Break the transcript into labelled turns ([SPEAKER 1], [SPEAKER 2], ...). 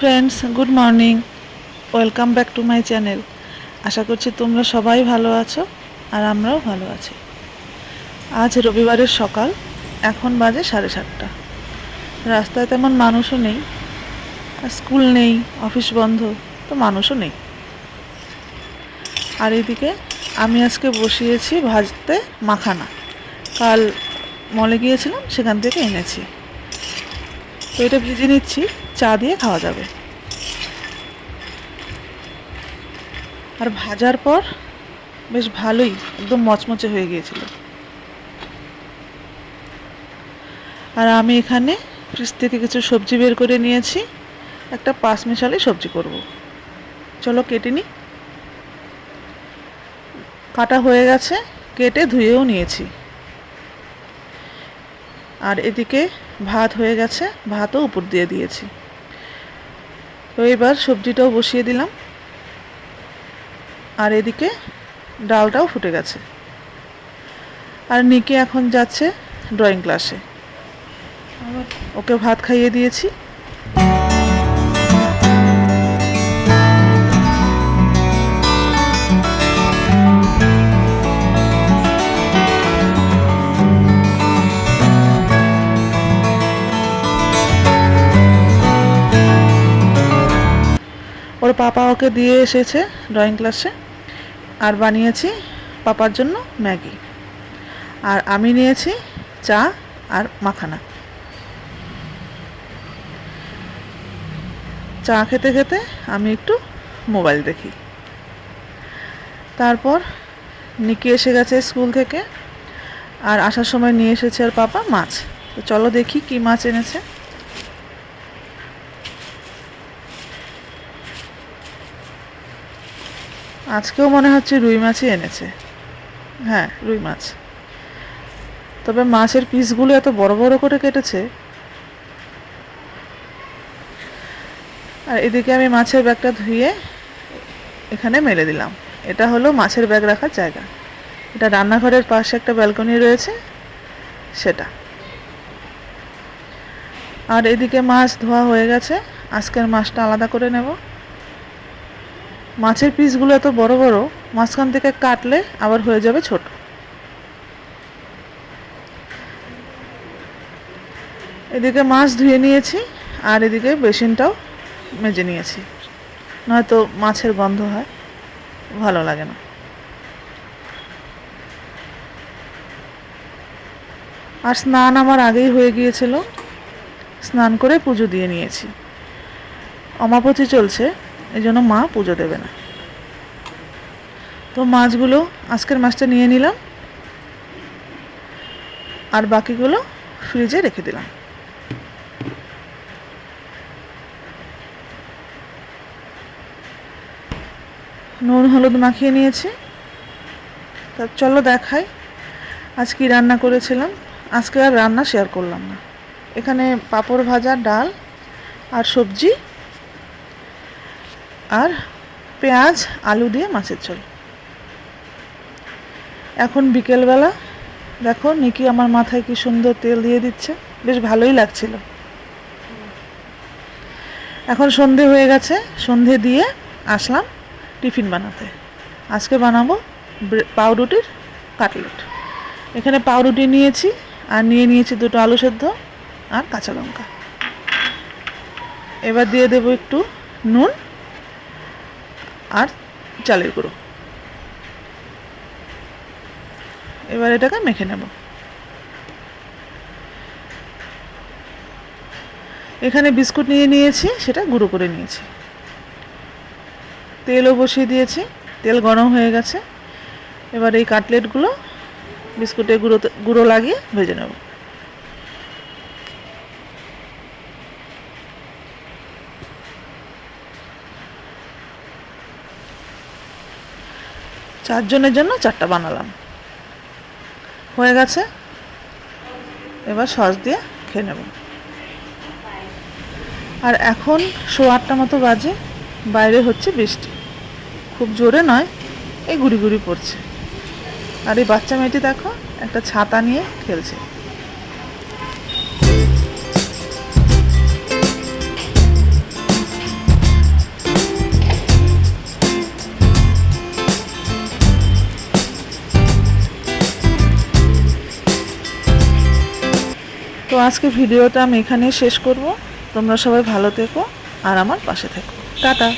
[SPEAKER 1] Friends good morning welcome back to my channel আশা করছি তোমরা সবাই ভালো আছো আর আমরাও ভালো আছি। আজ রবিবারের সকাল, এখন বাজে সাড়ে সাতটা। রাস্তায় তেমন মানুষও নেই স্কুল নেই, অফিস বন্ধ, তো মানুষও নেই। আর এদিকে আমি আজকে বসিয়েছি ভাজতে মাখানা। কাল মলে গিয়েছিলাম, সেখান থেকে এনেছি। তো এটা ভেজে নিচ্ছি, চা দিয়ে খাওয়া যাবে। আর ভাজার পর বেশ ভালোই, একদম মচমচে হয়ে গিয়েছিল। আর আমি এখানে ফ্রিজ থেকে কিছু সবজি বের করে নিয়েছি, একটা পাঁচ মেশালি সবজি করব। চলো কেটে নিই কাটা হয়ে গেছে, কেটে ধুয়েও নিয়েছি। আর এদিকে ভাত হয়ে গেছে, ভাতও উপর দিয়ে দিয়েছি। তো এবার সবজিটাও বসিয়ে দিলাম। আর এদিকে ডালটাও ফুটে গেছে। আর নিকে এখন যাচ্ছে ড্রয়িং ক্লাসে ওকে ভাত খাইয়ে দিয়েছি। ওর পাপা ওকে দিয়ে এসেছে ড্রয়িং ক্লাসে আর বানিয়েছি পাপার জন্য ম্যাগি। আর আমি নিয়েছি চা আর মাখানা। চা খেতে খেতে আমি একটু মোবাইল দেখি। তারপর নিকি এসে গেছে স্কুল থেকে, আর আসার সময় নিয়ে এসেছে আর পাপা মাছ। তো চলো দেখি কি মাছ এনেছে। আজকেও মনে হচ্ছে রুই মাছই এনেছে। হ্যাঁ রুই মাছ। তবে মাছের পিসগুলো এত বড় বড় করে কেটেছে। আর এদিকে আমি মাছের ব্যাগটা ধুয়ে এখানে মেলে দিলাম। এটা হলো মাছের ব্যাগ রাখার জায়গা। এটা রান্নাঘরের পাশে একটা ব্যালকনি রয়েছে, সেটা। আর এদিকে মাছ ধোয়া হয়ে গেছে। আজকের মাছটা আলাদা করে নেব। মাছের পিসগুলো এত বড় বড়, মাঝখান থেকে কাটলে আবার হয়ে যাবে ছোট। এদিকে মাছ ধুয়ে নিয়েছি, আর এদিকে বেসিনটাও মেজে নিয়েছি। নয়তো মাছের গন্ধ হয়, ভালো লাগে না। আর স্নান আমার আগেই হয়ে গিয়েছিল, স্নান করে পুজো দিয়ে নিয়েছি। অমাপতি চলছে এই জন্য মা পুজো দেবে না। তো মাছগুলো আজকের মাছটা নিয়ে নিলাম। আর বাকিগুলো ফ্রিজে রেখে দিলাম। নুন, হলুদ মাখিয়ে নিয়েছি। তা চলো দেখাই আজ কি রান্না করেছিলাম। আজকে আর রান্না শেয়ার করলাম না। এখানে পাঁপড় ভাজা, ডাল আর সবজি আর পেঁয়াজ, আলু দিয়ে মাছের ঝোল। এখন বিকেলবেলা, দেখো নিকি আমার মাথায় কি সুন্দর তেল দিয়ে দিচ্ছে। বেশ ভালোই লাগছিল। এখন সন্ধে হয়ে গেছে, সন্ধে দিয়ে আসলাম টিফিন বানাতে। আজকে বানাবো পাউরুটির কাটলেট। এখানে পাউরুটি নিয়েছি, আর নিয়ে নিয়েছি দুটো আলু সেদ্ধ আর কাঁচা লঙ্কা। এবার দিয়ে দেবো একটু নুন আর চালের গুঁড়ো। এবার এটাকে মেখে নেব। এখানে বিস্কুট নিয়ে নিয়েছি, সেটা গুঁড়ো করে নিয়েছি। তেলও বসিয়ে দিয়েছি, তেল গরম হয়ে গেছে। এবার এই কাটলেটগুলো বিস্কুটে গুঁড়ো গুঁড়ো লাগিয়ে ভেজে নেব। চারজনের জন্য চারটা বানালাম। হয়ে গেছে? এবার সস দিয়ে খেয়ে নেব। আর এখন শো আটটা মতো বাজে, বাইরে হচ্ছে বৃষ্টি। খুব জোরে নয়, এই গুড়ি গুড়ি পড়ছে। আর এই বাচ্চা মেয়েটি দেখো, একটা ছাতা নিয়ে খেলছে। তো আজকে ভিডিওটা আমি এখানেই শেষ করব। তোমরা সবাই ভালো থেকো আর আমার পাশে থেকো। টাটা।